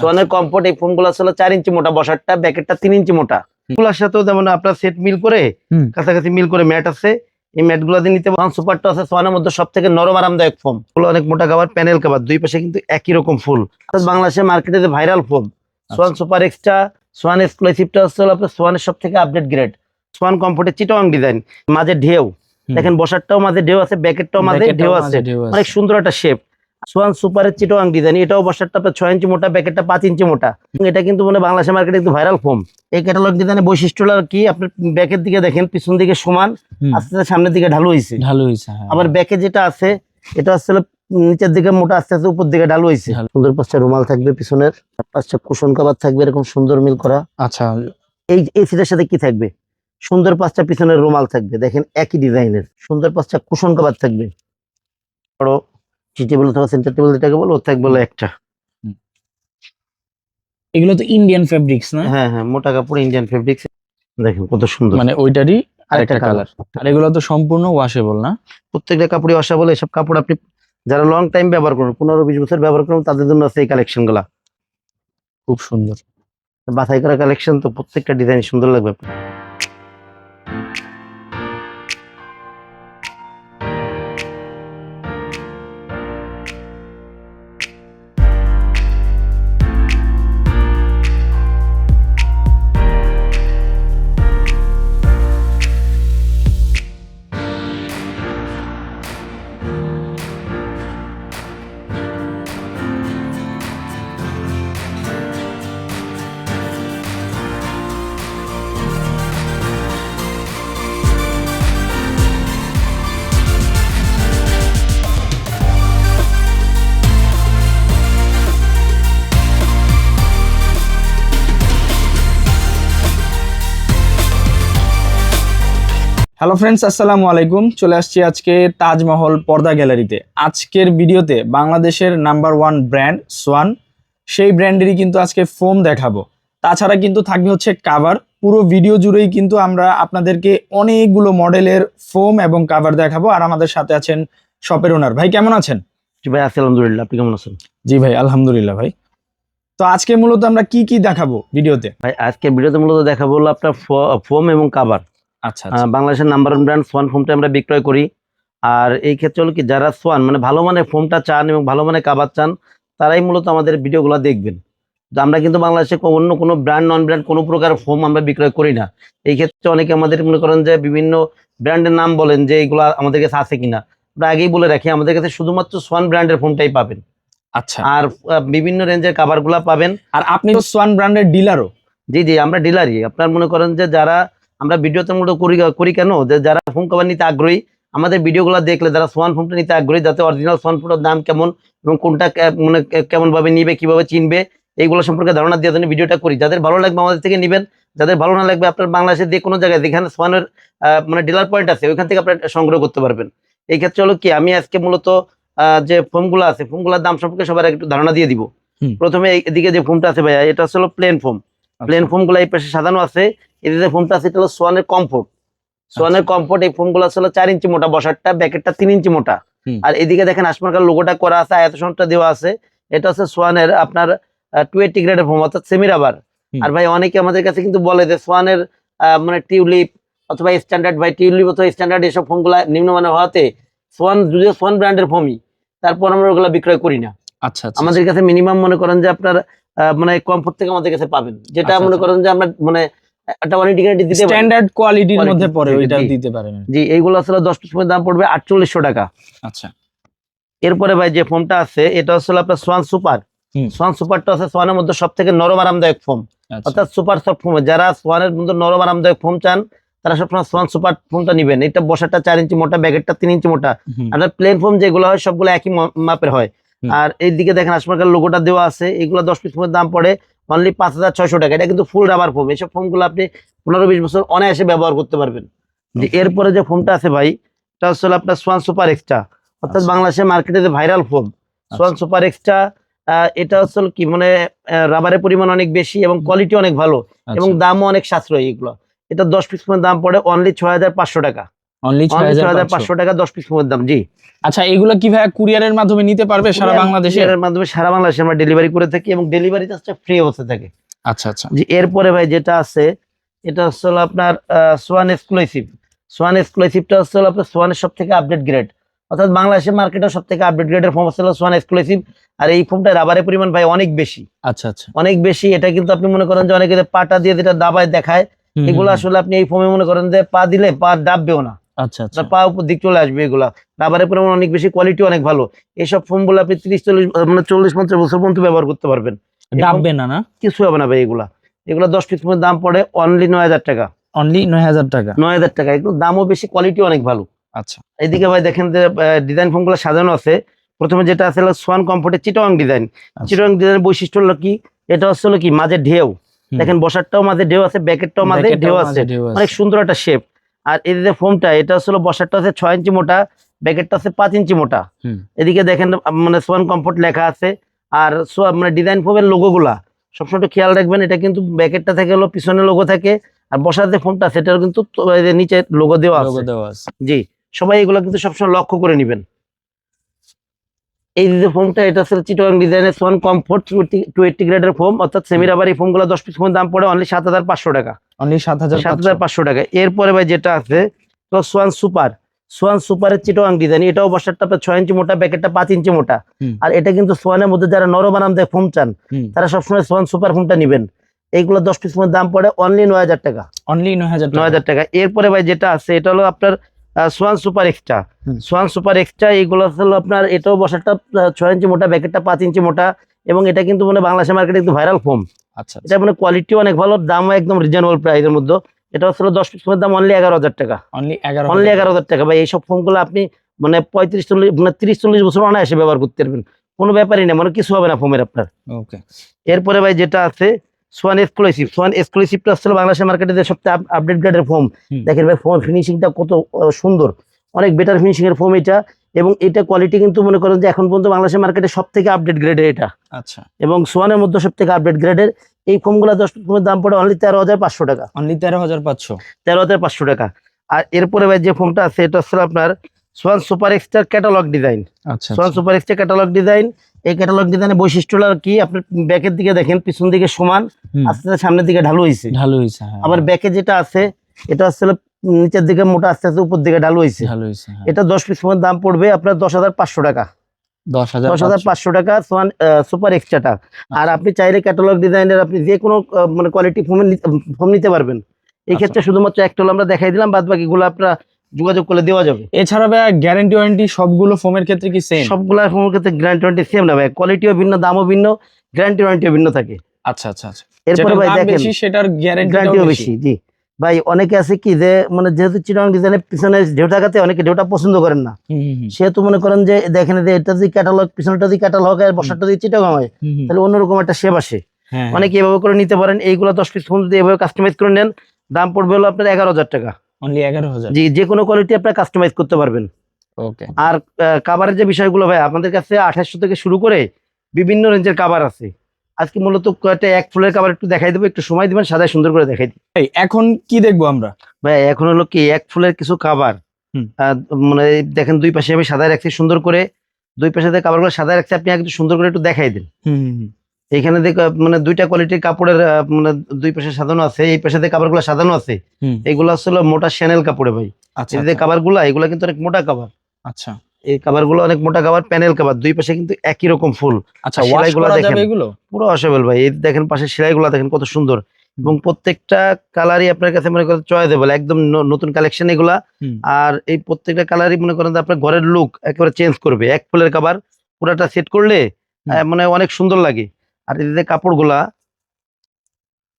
সোয়ানের comfort এই ফোমগুলো আসলে চার ইঞ্চি মোটা বসারটা ব্যাকেটটা তিন ইঞ্চি মোটা। এগুলোর সাথেও যেমন আপনার সেট মিল করে কাছাকাছি মিল করে ম্যাট আছে এই ম্যাটগুলো দিয়ে নিতে পারেন। সুপারটা আছে সোয়ানের মধ্যে সব থেকে নরম আরামদায়ক ফোম ফুল অনেক মোটা কাভার প্যানেল কাভার দুই পাশে কিন্তু একই রকম ফুল। বাংলাদেশের মার্কেটে যে viral foam Swan super extra Swan এক্সক্লুসিভটা হচ্ছে আপনার সোয়ানের সব থেকে আপডেট গ্রেড সোয়ান কমফোর্টের চিটং ডিজাইন মাঝে ঢেউ। দেখেন বসারটাও মাঝে ঢেউ আছে ব্যাকেটটাও মাঝে ঢেউ আছে। অনেক সুন্দর একটা শেপ সোয়ান সুপারের চিটোয়াং ডিজাইন এটাও বসারটা আপনার ছয় ইঞ্চি মোটা ব্যাকেটটা পাঁচ ইঞ্চি মোটা। এটা কিন্তু মানে বাংলাদেশের মার্কেটে একটু ভাইরাল ফোম এই ক্যাটালগ ডিজাইনের বৈশিষ্ট্যটা কি আপনার ব্যাকের দিকে দেখেন পিছন দিকে সমান আস্তে আস্তে সামনের দিকে ঢালু হয়েছে ঢালু হয়েছে হ্যাঁ। আবার ব্যাকে যেটা আছে এটা হলো নিচের দিকে মোটা আস্তে আস্তে উপর দিকে ঢালু হয়েছে। সুন্দর পাঁচটা রুমাল থাকবে পিছনের পাঁচটা কুশন কাবার থাকবে এরকম সুন্দর মিল করা। আচ্ছা। এই এই সিটের সাথে কি থাকবে? সুন্দর পাঁচটা পিছনের রুমাল থাকবে দেখেন একই ডিজাইনের সুন্দর পাঁচটা কুশন কাবার থাকবে। বড় টি টেবিল অথবা সেন্টার টেবিল যেটাকে বলো ওর থাকবে একটা। এগুলো তো ইন্ডিয়ান ফেব্রিক্স না? হ্যাঁ হ্যাঁ মোটা কাপড় ইন্ডিয়ান ফেব্রিক্স দেখেন কত সুন্দর। মানে ওইটারই আরেকটা কালার আর এগুলো তো সম্পূর্ণ ওয়াশেবল না? প্রত্যেকটা কাপড়ে আসা বলে এসব কাপড় আপনি যারা লং টাইম ব্যবহার করুন পনেরো বিশ বছর ব্যবহার করুন তাদের জন্য আছে এই কালেকশনগুলা খুব সুন্দর। বাছাই করা কালেকশন তো প্রত্যেকটা ডিজাইন সুন্দর লাগবে। আপনার। হ্যালো ফ্রেন্ডস আসসালামু আলাইকুম। চলে আসছি আজকে তাজমহল পর্দা গ্যালারিতে। আজকের ভিডিওতে বাংলাদেশের নাম্বার ওয়ান ব্র্যান্ড সোয়ান সেই ব্র্যান্ডেরই কিন্তু আজকে ফোম দেখাবো। তাছাড়া কিন্তু থাকবে হচ্ছে কাভার পুরো ভিডিও জুড়েই কিন্তু আমরা আপনাদেরকে অনেকগুলো মডেলের ফোম এবং কাভার দেখাবো। আর আমাদের সাথে আছেন শপের ওনার ভাই কেমন আছেন? জি ভাই আছি আলহামদুলিল্লাহ। আপনি কেমন আছেন? জি ভাই আলহামদুলিল্লাহ ভাই। তো আজকে মূলত আমরা কি কি দেখাবো ভিডিওতে? ভাই আজকে ভিডিওতে মূলত দেখাবো হলো আপনার ফোম এবং কাবার আচ্ছা বাংলাদেশের নাম্বার ওয়ান ব্র্যান্ড সোয়ান ফোমটা আমরা বিক্রয় করি। আর এই ক্ষেত্রে হলো কি যারা সোয়ান মানে ভালো মানের ফোমটা চান এবং ভালো মানের কাবার চান তারাই মূলত আমাদের ভিডিওগুলো দেখবেন। আমরা কিন্তু বাংলাদেশে অন্য কোনো ব্র্যান্ড নন ব্র্যান্ড কোনো প্রকার ফোম আমরা বিক্রয় করি না। এই ক্ষেত্রে অনেকে আমাদের মনে করেন যে বিভিন্ন ব্র্যান্ডের নাম বলেন যে এগুলো আমাদের কাছে আছে কিনা। আমরা আগেই বলে রাখি আমাদের কাছে শুধুমাত্র সোয়ান ব্র্যান্ডের ফোমটাই পাবেন। আচ্ছা। আর বিভিন্ন রেঞ্জের কাভারগুলো পাবেন। আর আপনি সোয়ান ব্র্যান্ডের ডিলারও জি জি আমরা ডিলারই আপনার মনে করেন যে যারা আমরা ভিডিওতে মূলত করি করি কেন? যে যারা ফোন কভার নিতে আগ্রহী আমাদের ভিডিওগুলো দেখলে যারা সোয়ান ফোনটা নিতে আগ্রহী যাতে অরিজিনাল সোয়ান ফোনের দাম কেমন এবং কোনটা মানে কে- কেমন ভাবে নিবে কীভাবে চিনবে এইগুলো সম্পর্কে ধারণা দেওয়ার জন্য ভিডিওটা করি। যাদের ভালো লাগবে আমাদের থেকে নেবেন যাদের ভালো না লাগবে আপনার বাংলাদেশের যে কোনো জায়গায় যেখানে সোয়ানের আহ, মানে ডিলার পয়েন্ট আছে ওইখান থেকে আপনার সংগ্রহ করতে পারবেন। এই ক্ষেত্রে হলো কি আমি আজকে মূলত আহ, যে ফোমগুলো আছে ফোমগুলোর দাম সম্পর্কে সবার একটু ধারণা দিয়ে দিব। প্রথমে এদিকে যে ফোমটা আছে ভাইয়া এটা হলো প্লেন ফোম প্লেন ফোমগুলো এই পাশে সাজানো আছে। এদিকে ফোমটা আছে এটা হলো সোয়ানের কমফোর্ট সোয়ানের কমফোর্ট এই ফোমগুলো আসলে চার ইঞ্চি মোটা বসারটা ব্যাকেটটা তিন ইঞ্চি মোটা। আর এদিকে দেখেন আসমানকার লোগোটা করা আছে আয়তসনটা দেওয়া আছে। এটা হচ্ছে সোয়ানের আপনার টু এইটি গ্রেডের ফোম অর্থাৎ সেমি রাবার আর ভাই অনেকে আমাদের কাছে কিন্তু বলে যে সোয়ানের মানে টিউলিপ অথবা স্ট্যান্ডার্ড ভাই টিউলিপ অথবা স্ট্যান্ডার্ড এসব ফোনগুলা নিম্নমানের হওয়াতে সোয়ান যদিও সোয়ান ব্র্যান্ডের ফোমই তারপর আমরা ওগুলো বিক্রয় করি না। আচ্ছা আচ্ছা আমাদের কাছে মিনিমাম মনে করেন যে আপনার মানে কমফোর্ট থেকে আমাদের কাছে পাবেন। যেটা আচ্ছা, মনে আচ্ছা। করেন যে আমরা মানে একটা ওয়ারেন্টি গ্যারান্টি দিতে স্ট্যান্ডার্ড কোয়ালিটির মধ্যে পড়ে ওইটা দিতে পারেন। জি এইগুলো আসলে দশ পিস দাম পড়বে আটচল্লিশশো টাকা। আচ্ছা। এরপরে ভাই যে ফোমটা আছে এটা হচ্ছে আপনার সোয়ান সুপার হুম। সোয়ান সুপারটা আছে সোয়ানের মধ্যে নরম আরামদায়ক ফোম অর্থাৎ সুপার সফট ফোম যারা সোয়ানের মধ্যে নরম আরামদায়ক ফোম চান তারা সবসময় সোয়ান সুপার ফোমটা নিবেন। এটা বসাটা চার ইঞ্চি মোটা ব্যাগেটটা তিন ইঞ্চি মোটা। আর প্লেন ফোম যেগুলো হয় সবগুলো একই মাপের হয়। আর এই দিকে দেখেন আসমাকার লোগোটা দেওয়া আছে। এগুলো দশ পিস ফোমের দাম পড়ে অনলি পাঁচ হাজার ছয়শো টাকা। এটা কিন্তু ফুল রাবার ফোম এইসব ফোমগুলো আপনি পনেরো বিশ বছর অনায়াসে ব্যবহার করতে পারবেন। যে এরপরে যে ফোমটা আছে ভাই এটা হচ্ছে আপনার সোয়ান সুপার এক্সট্রা অর্থাৎ আচ্ছা। বাংলাদেশের মার্কেটে যে viral foam Swan super extra এটা হচ্ছে কি মানে রাবারের পরিমাণ অনেক বেশি এবং কোয়ালিটি অনেক ভালো এবং আচ্ছা, দামও অনেক সাশ্রয়ী এগুলো। এটা দশ পিস দাম পড়ে অনলি ছয় হাজার পাঁচশো টাকা। অনলি টাকা দশ পিস ফোমের দাম জি। আচ্ছা এগুলো কি ভাই কুরিয়ারের মাধ্যমে নিতে পারবে সারা বাংলাদেশে? মাধ্যমে সারা বাংলাদেশে আমরা ডেলিভারি করে থাকি এবং ডেলিভারি চার্জটা ফ্রি অবস্থা থাকে। আচ্ছা আচ্ছা। এরপরে ভাই যেটা আছে এটা হচ্ছে হলো আপনার সোয়ান এক্সক্লুসিভ সোয়ান এক্সক্লুসিভটা হলো আপনার সোয়ানের সব থেকে আপডেট গ্রেড অর্থাৎ বাংলাদেশের মার্কেটের সব থেকে আপডেট গ্রেডের ফোম হচ্ছে সোয়ান এক্সক্লুসিভ আর এই ফোমটা রাবারের পরিমাণ ভাই অনেক বেশি। আচ্ছা আচ্ছা। অনেক বেশি এটা কিন্তু আপনি মনে করেন যে অনেকে পাটা দিয়ে যেটা দাবায় দেখায় এগুলো আসলে আপনি এই ফোমে মনে করেন যে পা দিলে পা ডাববেও না। আচ্ছা আচ্ছা। আপনার পা উপর দিক চলে আসবে এগুলা। রাবারের পরিমাণ অনেক বেশি কোয়ালিটি অনেক ভালো। এইসব আপনি তিরিশ চল্লিশ মানে চল্লিশ পঞ্চাশ বছর পর্যন্ত ব্যবহার করতে পারবেন। না না? কিছু হবে না ভাই এগুলা। এগুলা দশ পিস দাম পড়ে অনলি নয় হাজার টাকা। অনলি নয় হাজার টাকা? নয় হাজার টাকা এগুলো দামও বেশি কোয়ালিটি অনেক ভালো। আচ্ছা। এইদিকে ভাই দেখেন যে ডিজাইন সাজানো আছে। প্রথমে যেটা আছে সোয়ান কমফোর্টের চিটং ডিজাইন আচ্ছা। চিটং ডিজাইনের বৈশিষ্ট্য হলো কি? এটা হচ্ছে হলো কি মাঝে ঢেউ। দেখেন বসারটাও মাঝে ঢেউ আছে ব্যাকেটটাও মাঝে ঢেউ আছে। অনেক সুন্দর একটা শেপ আর এই যে ফোমটা এটা হলো বসারটা আছে ছয় ইঞ্চি মোটা ব্যাকেটটা আছে পাঁচ ইঞ্চি মোটা। এদিকে দেখেন মানে সোয়ান কমফোর্ট লেখা আছে। আর মানে ডিজাইন ফোমের লোগো গুলা সবসময় একটু খেয়াল রাখবেন এটা কিন্তু ব্যাকেটটা থেকে হলো পিছনে লোগো থাকে আর বসার যে ফোমটা সেটার কিন্তু নিচে লোগো দেওয়া আছে। দেওয়া আছে। জি সবাই এগুলো কিন্তু সবসময় লক্ষ্য করে নেবেন। এই যে ফোমটা এটা হচ্ছে চিটোয়াং ডিজাইনের সোয়ান কমফোর্ট টু এইটটি গ্রেডের ফোম অর্থাৎ সেমি রাবার এই ফোমগুলো দশ পিস ফোমের দাম পড়ে অনলি সাত হাজার পাঁচশো টাকা। অনলি সাত হাজার সাত হাজার পাঁচশো টাকা। এরপরে ভাই যেটা আছে সোয়ান সুপার সোয়ান সুপারের চিটোয়াং ডিজাইন এটাও বসারটা ছয় ইঞ্চি মোটা প্যাকেটটা পাঁচ ইঞ্চি মোটা। আর এটা কিন্তু সোয়ানের মধ্যে যারা নরম আরাম দেয় ফোম চান তারা সবসময় সোয়ান সুপার ফোমটা নেবেন। এইগুলো দশ পিস ফোমের দাম পড়ে অনলি নয় হাজার টাকা। অনলি নয় হাজার নয় হাজার টাকা। এরপরে ভাই যেটা আছে এটা হলো আপনার Swan super extra Swan super extra এইগুলো হলো আপনার এটাও বসারটা ছয় ইঞ্চি মোটা ব্যাকেটটা পাঁচ ইঞ্চি মোটা। এবং এটা কিন্তু মানে বাংলাদেশের মার্কেটে একটু ভাইরাল ফোম আচ্ছা এটা মানে কোয়ালিটিও অনেক ভালো দামও একদম রিজনেবল প্রাইসের মধ্যে। এটা হচ্ছে দশ পিস দাম অনলি এগারো হাজার টাকা। অনলি এগারো অনলি এগারো হাজার টাকা। ভাই এইসব ফোনগুলো আপনি মানে পঁয়ত্রিশ চল্লিশ মানে তিরিশ চল্লিশ বছর অনায়াসে ব্যবহার করতে পারবেন। কোনো ব্যাপারই না মানে কিছু হবে না ফোমের আপনার। ওকে এরপরে ভাই যেটা আছে সোয়ান এক্সক্লুসিভ সোয়ান এক্সক্লুসিভটা আসলে বাংলাদেশের মার্কেটে যে সবচেয়ে আপডেট গ্রেডের ফোম দেখেন ভাই ফোম ফিনিশিংটা কত সুন্দর। অনেক বেটার ফিনিশিং এর ফোম এটা। এবং এটা কোয়ালিটি কিন্তু মনে করেন যে এখন পর্যন্ত বাংলাদেশের মার্কেটে সব থেকে আপডেট গ্রেডের এটা। আচ্ছা। এবং সোয়ানের মধ্যে সব থেকে আপডেট গ্রেডের এই ফোমগুলো দশ ফোমের দাম পড়ে অনলি তেরো হাজার পাঁচশো টাকা। অনলি তেরো হাজার পাঁচশো। তেরো হাজার পাঁচশো টাকা। আর এরপরে ভাই যে ফোনটা আছে এটা হচ্ছে আপনার Swan super extra catalogue design আচ্ছা Swan super extra catalogue design এই ক্যাটালগ ডিজাইনের বৈশিষ্ট্যটা কি আপনার ব্যাকের দিকে দেখেন পিছন দিকে সমান। আস্তে আস্তে সামনের দিকে ঢালু হয়েছে ঢালু হয়েছে হ্যাঁ। আবার ব্যাকে যেটা আছে এটা হলো নিচের দিকে মোটা আস্তে আস্তে উপর দিকে ঢালু হয়েছে হ্যাঁ। এটা দশ পিস ফোনের দাম পড়বে আপনার দশ হাজার পাঁচশো টাকা। দশ হাজার পাঁচশো। টাকা সুপার এক্সট্রাটা আর আপনি চাইলে ক্যাটালগ ডিজাইনের আপনি যে কোনো মানে কোয়ালিটি ফোম ফোম নিতে পারবেন। এই ক্ষেত্রে শুধুমাত্র একটা আমরা দেখাই দিলাম বাদ বাকিগুলো আপনার যোগাযোগ করলে দেওয়া যাবে। এছাড়া ভাই গ্যারান্টি ওয়ারেন্টি সবগুলো ফোমের ক্ষেত্রে কি সেম সবগুলা ফোনের ক্ষেত্রে গ্যারান্টি ওয়ারেন্টি সেম না ভাই কোয়ালিটিও ভিন্ন দামও ভিন্ন গ্যারান্টি ওয়ারেন্টিও ভিন্ন থাকে। আচ্ছা আচ্ছা আচ্ছা। এরপরে ভাই দেখেন সেটার গ্যারান্টিও বেশি জি। ভাই অনেকে আছে কি যে মানে যেহেতু চিরং ডিজাইনের পিছনে ঢেউ টাকাতে অনেকে ঢেউটা পছন্দ করেন না। সেহেতু মনে করেন যে দেখেন যে এটা যদি ক্যাটালগ পিছনটা যদি ক্যাটালগ আর বসারটা যদি চিটাগাং হয়। তাহলে অন্যরকম একটা শেপ আসে। হ্যাঁ অনেকে এভাবে করে নিতে পারেন এইগুলো দশ পিস ফোন যদি এভাবে কাস্টমাইজ করে নেন দাম পড়বে হলো আপনার এগারো হাজার টাকা। অনলি এগারো হাজার। জি যে কোনো কোয়ালিটি আপনার কাস্টমাইজ করতে পারবেন। ওকে আর কাভারের যে বিষয়গুলো ভাই আপনাদের কাছে আঠাশশো থেকে শুরু করে বিভিন্ন রেঞ্জের কাভার আছে। আজকে মূলত কয়েকটা এক ফুলের কাভার একটু দেখাই দেবো একটু সময় দিবেন সাদায় সুন্দর করে দেখাই দিই। এখন কি দেখব আমরা? ভাই এখন হলো কি এক ফুলের কিছু হুম। মানে দেখেন দুই পাশে আমি সাদায় রাখছি সুন্দর করে। দুই পাশে কাভারগুলো সাদায় রাখছি আপনি একটু সুন্দর করে একটু দেখাই দিন। এইখানে দেখ মানে দুইটা কোয়ালিটির কাপড়ের মানে দুই পাশে সাজানো আছে এই পাশে কাভারগুলো সাজানো আছে। এগুলো আসলে মোটা শ্যানেল কাপড়ে ভাই। আচ্ছা এই যে কাভারগুলা এগুলো কিন্তু অনেক মোটা কাভার আচ্ছা। এই কাভারগুলো অনেক মোটা কাভার প্যানেল কাভার দুই পাশে কিন্তু একই রকম ফুল। আচ্ছা সেলাইগুলো দেখেন। পুরো অসেবল ভাই। এই দেখেন পাশে সেলাইগুলো দেখেন কত সুন্দর। এবং প্রত্যেকটা কালারই আপনার কাছে মনে করেন চয়েসেবল একদম নতুন কালেকশন এগুলা। আর এই প্রত্যেকটা কালারই মনে করেন যে আপনার ঘরের লুক একেবারে চেঞ্জ করবে। এক ফুলের কাবার পুরাটা সেট করলে। মানে অনেক সুন্দর লাগে। আর এই যে কাপড়গুলা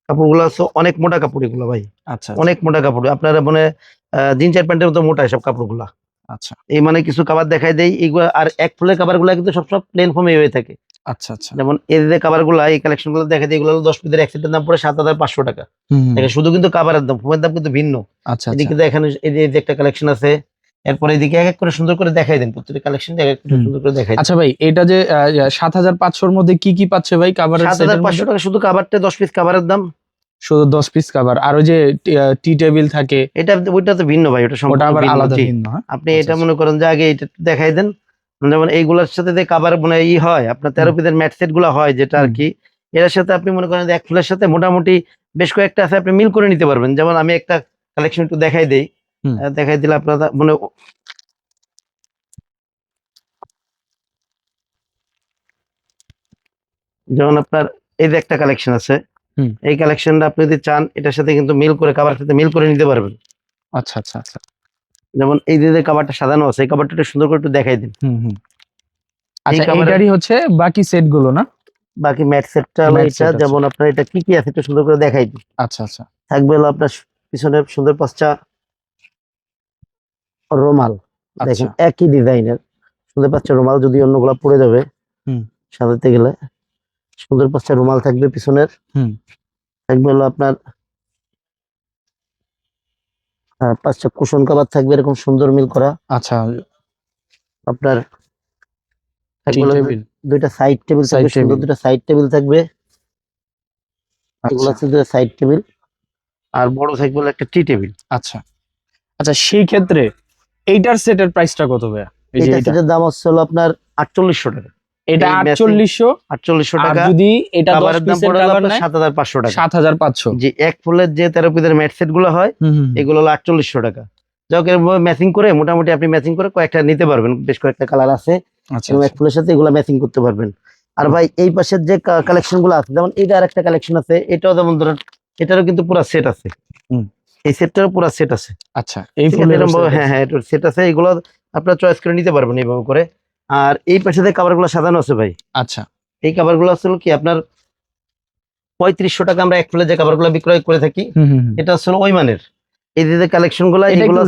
কাপড়গুলো হচ্ছে অনেক মোটা কাপড় এগুলো ভাই। আচ্ছা অনেক মোটা কাপড়। আপনারা মানে জিন্স আর প্যান্টের মতো মোটা সব কাপড়গুলা। আচ্ছা। এই মানে কিছু কাবার দেখাই দেয় এইগুলো আর এক ফুলের কাবারগুলা কিন্তু সবসময় প্লেন ফর্মে হয়ে থাকে। আচ্ছা আচ্ছা। যেমন এই যে কাবার এই কালেকশন দেখা যায় এগুলো দশ পিসের এক দাম পড়ে সাত হাজার পাঁচশো টাকা। শুধু কিন্তু কাবারের দাম ফোমের দাম কিন্তু ভিন্ন। আচ্ছা এদিকে আচ্ছা দেখেন এই যে একটা কালেকশন আছে এরপরে এদিকে এক এক করে সুন্দর করে দেখাই দেন প্রত্যেকটা কালেকশন এক এক করে সুন্দর করে দেখাই আচ্ছা ভাই এটা যে সাত হাজার পাঁচশোর মধ্যে কি কি পাচ্ছে ভাই কাভারের সাত হাজার পাঁচশো টাকা শুধু কাবারটা দশ পিস কাবারের দাম। শুধু দশ পিস কাভার আর ওই যে টি টেবিল থাকে এটা ওইটা তো ভিন্ন ভাই ওটা ওটা আবার আলাদা ভিন্ন হ্যাঁ? আপনি আচ্ছা, এটা আচ্ছা। মনে করেন যে আগে এটা দেখাই দেন যেমন এইগুলোর সাথে যে কাবার মানে ই হয় আপনার। পিসের ম্যাট সেটগুলো হয় যেটা আর কি এর সাথে আপনি মনে করেন এক ফুলের সাথে মোটামুটি বেশ কয়েকটা আছে আপনি মিল করে নিতে পারবেন যেমন আমি একটা কালেকশন একটু দেখাই দেই। দেখাই দিলে আপনারা মানে যেমন আপনার এই যে একটা কালেকশন আছে। এই কালেকশনটা আপনি যদি চান এটার সাথে কিন্তু মিল করে কাবার সাথে মিল করে নিতে পারবেন। আচ্ছা আচ্ছা আচ্ছা। যেমন এই যে কাবারটা সাজানো আছে এই কাবারটা একটু সুন্দর করে একটু দেখাই দিন। হুম হুম। আচ্ছা এইটারই হচ্ছে বাকি সেটগুলো না? বাকি ম্যাট সেটটা এটা। যেমন আপনার এটা কি কি আছে একটু সুন্দর করে দেখাই দিন। আচ্ছা আচ্ছা। থাকবে হলো আপনার পিছনে সুন্দর পাঁচটা রোমাল। দেখেন আচ্ছা। একই ডিজাইনের সুন্দর পাঁচটা রুমাল যদি অন্যগুলা পড়ে যাবে হুম। সাজাতে গেলে। সুন্দর পাঁচটা রুমাল থাকবে পিছনের। হুম। থাকবে হলো আপনার পাঁচটা কুশন কাবার থাকবে এরকম সুন্দর মিল করা। আচ্ছা। আপনার দুইটা সাইড টেবিল থাকবে সুন্দর দুইটা সাইড টেবিল থাকবে। এগুলো আচ্ছা। সাইড টেবিল আর বড় থাকবে একটা টি টেবিল আচ্ছা। আচ্ছা সেই ক্ষেত্রে এইটার সেটের প্রাইসটা কত ভাইয়া? এই যে এটা এটা সেটার দাম হচ্ছে হলো আপনার আটচল্লিশশো টাকা। এটা এই matching- আটচল্লিশশো। আটচল্লিশশো আর টাকা। যদি এটা দশ কাভারের দাম পিসের পড়ে হলো নেয় সাত হাজার পাঁচশো টাকা। সাত হাজার পাঁচশো। যে এক ফুলের যে তেরো পিসের ম্যাট সেটগুলো হয় এগুলো হলো আটচল্লিশশো টাকা। যাক ম্যাচিং করে মোটামুটি আপনি ম্যাচিং করে কয়েকটা নিতে পারবেন। বেশ কয়েকটা কালার আছে। আচ্ছা এক আচ্ছা। ফুলের সাথে এগুলো ম্যাচিং করতে পারবেন। আর ভাই এই পাশের যে কালেকশনগুলো আছে যেমন এটা আর একটা কালেকশন আছে এটাও যেমন ধরেন এটারও কিন্তু পুরো সেট আছে। এই সেটটারও পুরো সেট আছে। আচ্ছা এই ফুলের হ্যাঁ হ্যাঁ সেট আছে এগুলো আপনার চয়েস করে নিতে পারবেন এইভাবে করে। আর এই পাশে যে গুলো সাজানো আছে ভাই আচ্ছা। এই কাভারগুলো আসলে কি আপনার পঁয়ত্রিশশো টাকা আমরা এক ফুলের যে কাভারগুলো বিক্রয় করে থাকি। এটা আসলে ওই মানের এই যে কালেকশনগুলো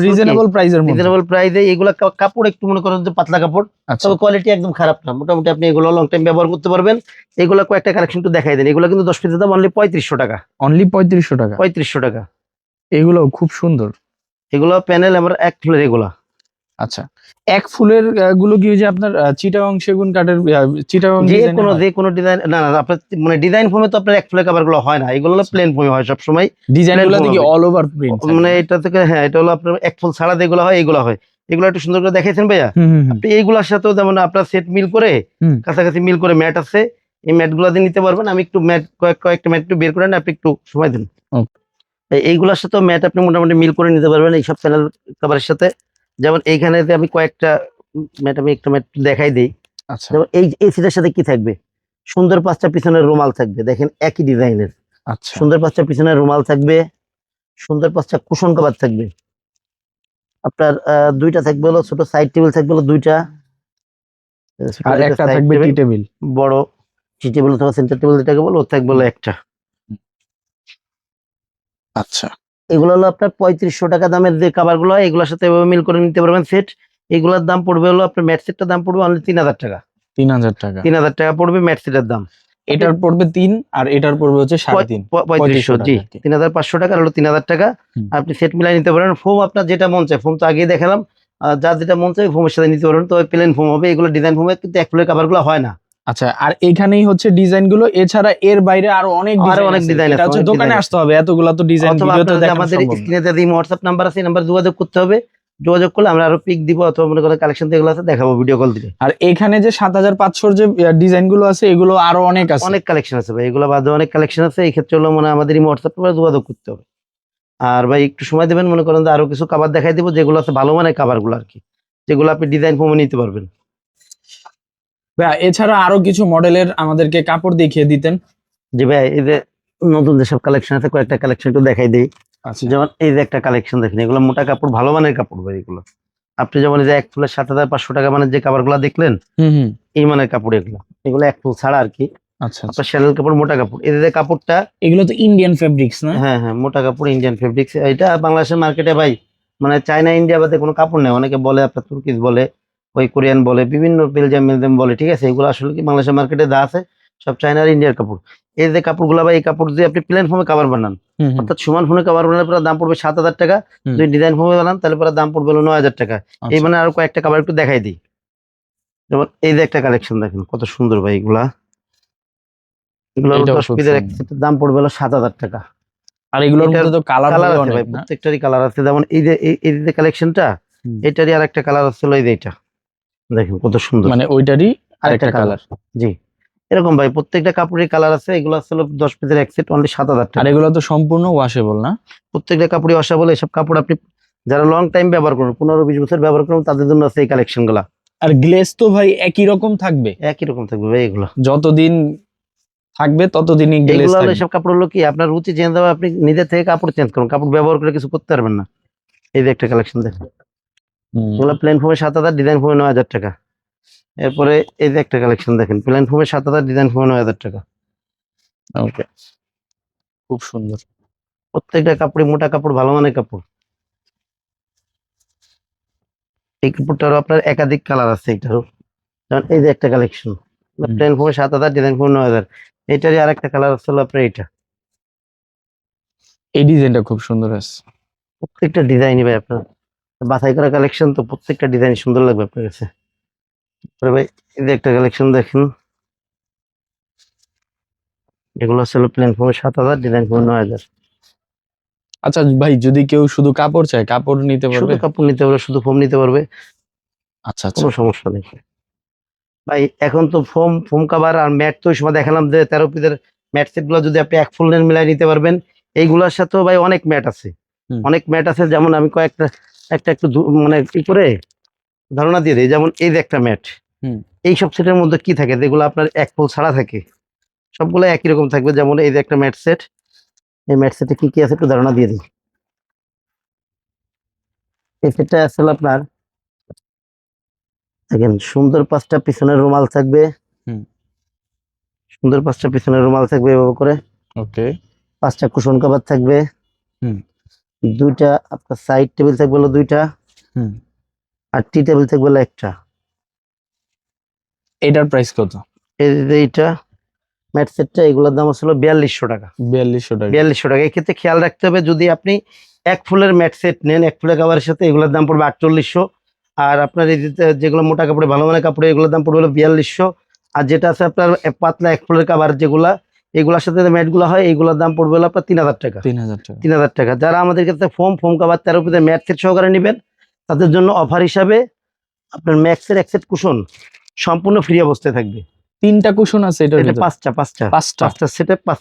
রিজনেবল প্রাইসের মধ্যে। রিজনেবল প্রাইসে এগুলো কাপড় একটু মনে করেন যে পাতলা কাপড় আচ্ছা। তবে কোয়ালিটি একদম খারাপ না। মোটামুটি আপনি এগুলো লং টাইম ব্যবহার করতে পারবেন। এগুলো কয়েকটা কালেকশন একটু দেখাই দেন। এগুলো কিন্তু দশ পিসের দাম অনলি পঁয়ত্রিশশো টাকা। অনলি পঁয়ত্রিশশো টাকা? পঁয়ত্রিশশো টাকা। এগুলো খুব সুন্দর। এগুলো প্যানেল আমার এক ফুলের এগুলা। আচ্ছা। এক ফুলেরগুলো কি যে আপনার চিটাগং সেগুন কাঠের চিটাগং যে কোনো যে কোনো ডিজাইন না না আপনার মানে ডিজাইন ফর্মে তো আপনার এক ফুলের কাভারগুলো হয় না। এগুলো হলো প্লেন ফর্মে হয় সবসময়। ডিজাইন plain গুলো কি অল ওভার প্রিন্ট মানে এটা থেকে হ্যাঁ এটা হলো আপনার এক ফুল ছাড়া যেগুলো হয় এগুলো হয়। এগুলো একটু সুন্দর করে দেখাইছেন ভাইয়া? হুম। এইগুলোর সাথেও যেমন আপনার সেট মিল করে। কাছাকাছি মিল করে ম্যাট আছে এই ম্যাটগুলো দিয়ে নিতে পারবেন। আমি একটু ম্যাট কয়েক কয়েকটা ম্যাট একটু বের করেন আপনি একটু সময় দিন। এইগুলোর সাথেও ম্যাট আপনি মোটামুটি মিল করে নিতে পারবেন এইসব প্যানেল কাভারের সাথে। যেমন এইখানে আমি কয়েকটা ম্যাডাম একটা দেখাই দিই। আচ্ছা। যেমন এই এই সেটের সাথে কি থাকবে? সুন্দর পাঁচটা পিছনের রুমাল থাকবে। দেখেন একই ডিজাইনের। আচ্ছা। সুন্দর পাঁচটা পিছনের রুমাল থাকবে। সুন্দর পাঁচটা কুশন কভার থাকবে। আপনার দুইটা থাকবে হলো ছোট সাইড টেবিল থাকবে হলো দুইটা। আর একটা থাকবে টি টেবিল বড় টি টেবিল অথবা সেন্টার টেবিল যেটাকে বলো থাকবে হলো একটা। আচ্ছা। এগুলো হলো আপনার পঁয়ত্রিশশো টাকা দামের যে কাবারগুলো হয় এগুলোর সাথে এভাবে মিল করে নিতে পারবেন সেট এগুলোর দাম পড়বে হলো আপনার ম্যাট সেটটার দাম পড়বে অনলি তিন হাজার টাকা। তিন হাজার টাকা। তিন হাজার টাকা পড়বে ম্যাট সেটের দাম। এটার পড়বে তিন আর এটার পড়বে হচ্ছে সাড়ে তিন। পঁয়ত্রিশশো জি। তিন হাজার পাঁচশো টাকা আর হলো তিন হাজার টাকা। আপনি সেট মিলাই নিতে পারেন। ফোম আপনার যেটা মন চায় ফোম তো আগেই দেখালাম। যার যেটা মন চায় ফোমের সাথে নিতে পারবেন। তো প্লেন ফোম হবে। এগুলো ডিজাইন ফোমে কিন্তু এক ফুলের কাভারগুলো হয় না। আচ্ছা আর এইখানেই হচ্ছে ডিজাইনগুলো। এছাড়া এর বাইরে আরও অনেক আরও ডিজাইন অনেক আছে। আছে, দোকানে আসতে হবে। এতগুলো তো ডিজাইন আমাদের স্ক্রিনে যে হোয়াটসঅ্যাপ নাম্বার আছে নাম্বার যোগাযোগ করতে হবে। যোগাযোগ করলে আমরা আরও পিক দিব অথবা মনে করেন কালেকশন যেগুলো আছে দেখাবো ভিডিও কল দিলে আর এখানে যে সাত হাজার পাঁচশোর যে ডিজাইনগুলো আছে এগুলো আরও অনেক আছে। অনেক কালেকশন আছে ভাই। এগুলো বাদে অনেক কালেকশন আছে। এই ক্ষেত্রে হলো মানে আমাদের হোয়াটসঅ্যাপ নাম্বারে যোগাযোগ করতে হবে। আর ভাই একটু সময় দেবেন মনে করেন আরও কিছু কাবার দেখাই দিব। যেগুলো আছে ভালো মানের কাবারগুলো আর কি। যেগুলো আপনি ডিজাইন ফোমে নিতে পারবেন। ভাইয়া, এছাড়া আরও কিছু মডেলের আমাদেরকে কাপড় দেখিয়ে দিতেন। জি ভাই এই যে নতুন যেসব কালেকশন আছে কয়েকটা কালেকশন একটু দেখাই দিই। আচ্ছা। যেমন এই যে একটা কালেকশন দেখেন এগুলো মোটা কাপড় ভালো মানের কাপড় ভাই এগুলো। আপনি যেমন এই যে এক ফুলের সাত হাজার পাঁচশো টাকা মানের যে কাপড়গুলো দেখলেন হুম হুম। এই মানের কাপড় এগুলো। এগুলো এক ফুল ছাড়া আর কি। আচ্ছা আচ্ছা। আপনার শ্যানেল কাপড় মোটা কাপড়। যে কাপড়টা এগুলো তো ইন্ডিয়ান ফেব্রিক্স না? হ্যাঁ হ্যাঁ মোটা কাপড় ইন্ডিয়ান ফেব্রিক্স এটা বাংলাদেশের মার্কেটে ভাই মানে চায়না ইন্ডিয়া বাদে কোনো কাপড় নেই। অনেকে বলে আপনার তুর্কিজ বলে। ওই কোরিয়ান বলে বিভিন্ন বেলজিয়াম বেলজিয়াম বলে ঠিক আছে? এগুলো আসলে কি বাংলাদেশের মার্কেটে যা আছে সব চায়নার ইন্ডিয়ার কাপড়। এই যে কাপড়গুলো বা এই কাপড় দিয়ে আপনি প্লেন ফর্মে কাভার বানান অর্থাৎ সমান ফোনে কাভার বানালে পরে দাম পড়বে সাত হাজার টাকা। যদি ডিজাইন ফর্মে বানান তাহলে পরে দাম পড়বে নয় হাজার টাকা। এই আচ্ছা। মানে আরও কয়েকটা কাভার একটু দেখাই দিই। যেমন এই যে একটা কালেকশন দেখেন কত সুন্দর ভাই এগুলা। এগুলো হলো এটাও দশ পিসের এক সেটের দাম পড়বে হলো সাত হাজার টাকা। আর এগুলোর মধ্যে তো কালার কালার আছে ভাই প্রত্যেকটারই কালার আছে। যেমন এই যে এই- এই যে কালেকশনটা এটারই আর একটা কালার আছে হলো এই যে এটা। দেখেন কত সুন্দর। মানে ওইটারই আরেকটা কালার জি। এরকম ভাই প্রত্যেকটা কাপড়ের কালার আছে। এগুলো আছে হলো দশ পিসের এক সেট অনলি সাত হাজার আর টাকা এগুলো তো সম্পূর্ণ ওয়াশেবল না? প্রত্যেকটা কাপড়ই অসা বলে এসব কাপড় আপনি যারা লং টাইম ব্যবহার করুন পনেরো বিশ বছর ব্যবহার করুন তাদের জন্য আছে এই কালেকশনগুলা। আর গ্লেজ তো ভাই একই রকম থাকবে? একই রকম থাকবে ভাই এগুলো। যতদিন থাকবে ততদিনই গ্লেজ থাকবে। এসব কাপড় হলো কি আপনার রুচি চেঞ্জ হবে আপনি নিজে থেকে কাপড় চেঞ্জ করুন। কাপড় ব্যবহার করে কিছু করতে পারবেন না। এই যে একটা কালেকশন দেখেন। এগুলো প্লেন ফোমে সাত হাজার ডিজাইন ফোমে নয় হাজার টাকা। এরপরে এই যে একটা কালেকশন দেখেন প্লেন ফোমে সাত হাজার ডিজাইন ফোমে নয় হাজার টাকা। ওকে খুব সুন্দর। প্রত্যেকটা কাপড়ে মোটা কাপড় ভালো মানের কাপড়। এই কাপড়টারও আপনার একাধিক কালার আছে এটারও। যেমন এই যে একটা কালেকশন প্লেন ফোমে সাত হাজার ডিজাইন ফোমে নয় হাজার। এটারই আর একটা কালার আছে আপনার এটা এই ডিজাইনটা খুব সুন্দর আছে। প্রত্যেকটা ডিজাইনই ভাই আপনার। বাছাই করা কালেকশন তো প্রত্যেকটা ডিজাইন সুন্দর লাগবে আপনার কাছে। তারপরে ভাই এই যে একটা কালেকশন দেখেন। এগুলো হচ্ছে প্লেন ফোমে সাত হাজার ডিজাইন ফোমে নয় হাজার। আচ্ছা ভাই যদি কেউ শুধু কাপড় চায় কাপড় নিতে শুধু পারবে? কাপড় নিতে পারবে শুধু ফোম নিতে পারবে। আচ্ছা আচ্ছা। কোনো সমস্যা নেই। ভাই এখন তো ফোম ফোম কাভার আর ম্যাট তো সময় দেখালাম যে তেরো পিসের ম্যাট সেটগুলো যদি আপনি এক ফুল মিলাই নিতে পারবেন এইগুলোর সাথেও ভাই অনেক ম্যাট আছে। অনেক ম্যাট আছে যেমন আমি কয়েকটা একটা একটু মানে কি করে? ধারণা দিয়ে দেয় যেমন এই যে একটা ম্যাট। হুম। এই সব সেটের মধ্যে কি থাকে? যেগুলো আপনার এক ফুল ছাড়া থাকে। সবগুলো একই রকম থাকবে যেমন এই যে একটা ম্যাট সেট। এই ম্যাট সেটে কি কি আছে একটু ধারণা দিয়ে দিই। এই সেটটা আসলে আপনার দেখেন সুন্দর পাঁচটা পিছনের রুমাল থাকবে। হুম। সুন্দর পাঁচটা পিছনের রুমাল থাকবে এভাবে করে। ওকে। পাঁচটা কুশন কভার থাকবে। হুম। দুইটা আপনার সাইড টেবিল থাকবে হলো দুইটা হুম। আর টি টেবিল থাকবে হলো একটা। এটার প্রাইস কত? এই যে এইটা ম্যাট সেটটা এগুলোর দাম আসলে বিয়াল্লিশশো টাকা। বিয়াল্লিশশো টাকা। বিয়াল্লিশশো টাকা। এক্ষেত্রে খেয়াল রাখতে হবে যদি আপনি এক ফুলের ম্যাট সেট নেন এক ফুলের কাপড়ের সাথে এগুলোর দাম পড়বে আটচল্লিশশো। আর আপনার এই যেগুলো মোটা কাপড়ে ভালো মানের কাপড়ে এগুলোর দাম পড়বে হলো বিয়াল্লিশশো। আর যেটা আছে আপনার পাতলা এক ফুলের কাবার যেগুলা এগুলোর সাথে ম্যাটগুলো হয় এগুলোর দাম পড়বে হলো আপনার তিন হাজার টাকা। তিন হাজার টাকা। তিন হাজার টাকা। যারা আমাদের কাছে ফোম ফোম কাবার তেরো পিসের ম্যাট সেট সহকারে নেবেন তাদের জন্য অফার হিসাবে আপনার ম্যাক্সের এক সেট কুশন সম্পূর্ণ ফ্রি অবস্থায় থাকবে। তিনটা কুশন আছে এটা? পাঁচটা পাঁচটা। পাঁচটা। পাঁচটা সেটে পাঁচ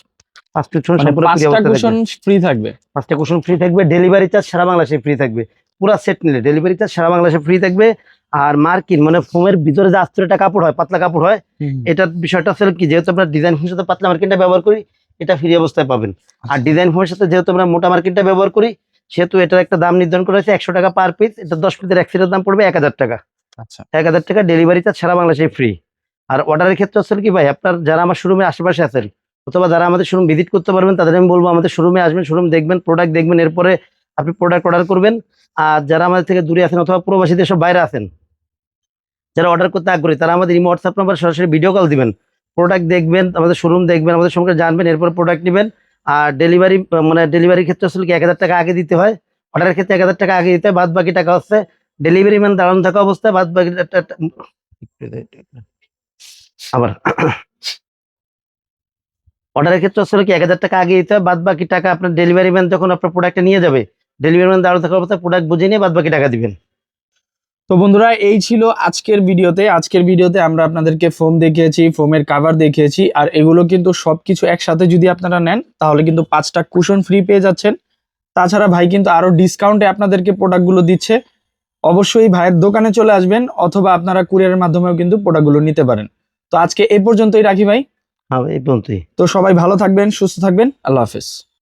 পাঁচটা কুশন মানে সম্পূর্ণ কুশন ফ্রি থাকবে। পাঁচটা কুশন ফ্রি থাকবে। ডেলিভারি চার্জ সারা বাংলাদেশে ফ্রি থাকবে। পুরো সেট নিলে ডেলিভারি চার্জ সারা বাংলাদেশে ফ্রি থাকবে। আর মার্কিন মানে ফোমের ভিতরে যে আস্তরটা কাপড় হয় পাতলা কাপড় হয় এটার বিষয়টা হচ্ছে কি যেহেতু আমরা ডিজাইন ফোমের সাথে পাতলা মার্কিনটা ব্যবহার করি এটা ফ্রি অবস্থায় পাবেন। আর ডিজাইন ফোমের সাথে যেহেতু আমরা মোটা মার্কিনটা ব্যবহার করি সেহেতু এটার একটা দাম নির্ধারণ করা হয়েছে একশো টাকা পার পিস এটা দশ পিসের এক সেটের দাম পড়বে এক হাজার টাকা। আচ্ছা। এক হাজার টাকা ডেলিভারি চার্জ সারা বাংলাদেশে ফ্রি আর অর্ডারের ক্ষেত্রে হচ্ছে কি ভাই আপনার যারা আমার শোরুমের আশেপাশে আছেন অথবা যারা আমাদের শোরুম ভিজিট করতে পারবেন তাদের আমি বলব আমাদের শোরুমে আসবেন শোরুম দেখবেন প্রোডাক্ট দেখবেন এরপরে আপনি প্রোডাক্ট অর্ডার করবেন। আর যারা আমাদের থেকে দূরে আছেন অথবা প্রবাসী দেশের বাইরে আছেন যারা অর্ডার করতে আগ্রহী, তারা আমাদের ইমো হোয়াটসঅ্যাপ নাম্বার সরাসরি ভিডিও কল দিবেন। প্রোডাক্ট দেখবেন, আমাদের শোরুম দেখবেন, আমাদের সঙ্গে জানবেন, এরপর প্রোডাক্ট নেবেন। আর ডেলিভারি মানে ডেলিভারির ক্ষেত্রে আসলে কি এক হাজার টাকা আগে দিতে হয়? অর্ডারের ক্ষেত্রে এক হাজার টাকা আগে দিতে হয় বাদ বাকি টাকা হচ্ছে ডেলিভারি ম্যান দাঁড়ানো থাকা অবস্থায় বাদ বাকি আবার অর্ডারের ক্ষেত্রে আসলে কি এক হাজার টাকা আগে দিতে হয় বাদ বাকি টাকা আপনার ডেলিভারি ম্যান যখন আপনার প্রোডাক্টটা নিয়ে যাবে ডেলিভারি ম্যান দাঁড়ানো থাকা অবস্থায় প্রোডাক্ট বুঝে নিয়ে বাদ বাকি টাকা দিবেন। তো বন্ধুরা এই ছিল আজকের ভিডিওতে। আজকের ভিডিওতে আমরা আপনাদেরকে ফোম দেখিয়েছি ফোমের কাভার দেখিয়েছি আর এগুলো কিন্তু সবকিছু একসাথে যদি আপনারা নেন তাহলে কিন্তু পাঁচটা কুশন ফ্রি পেয়ে যাচ্ছেন। তাছাড়া ভাই কিন্তু আরও ডিসকাউন্টে আপনাদেরকে প্রোডাক্টগুলো দিচ্ছে। অবশ্যই ভাইয়ের দোকানে চলে আসবেন অথবা আপনারা কুরিয়ারের মাধ্যমেও কিন্তু প্রোডাক্টগুলো নিতে পারেন। তো আজকে এই পর্যন্তই রাখি ভাই। হ্যাঁ এই পর্যন্তই। তো সবাই ভালো থাকবেন সুস্থ থাকবেন আল্লাহ হাফেজ।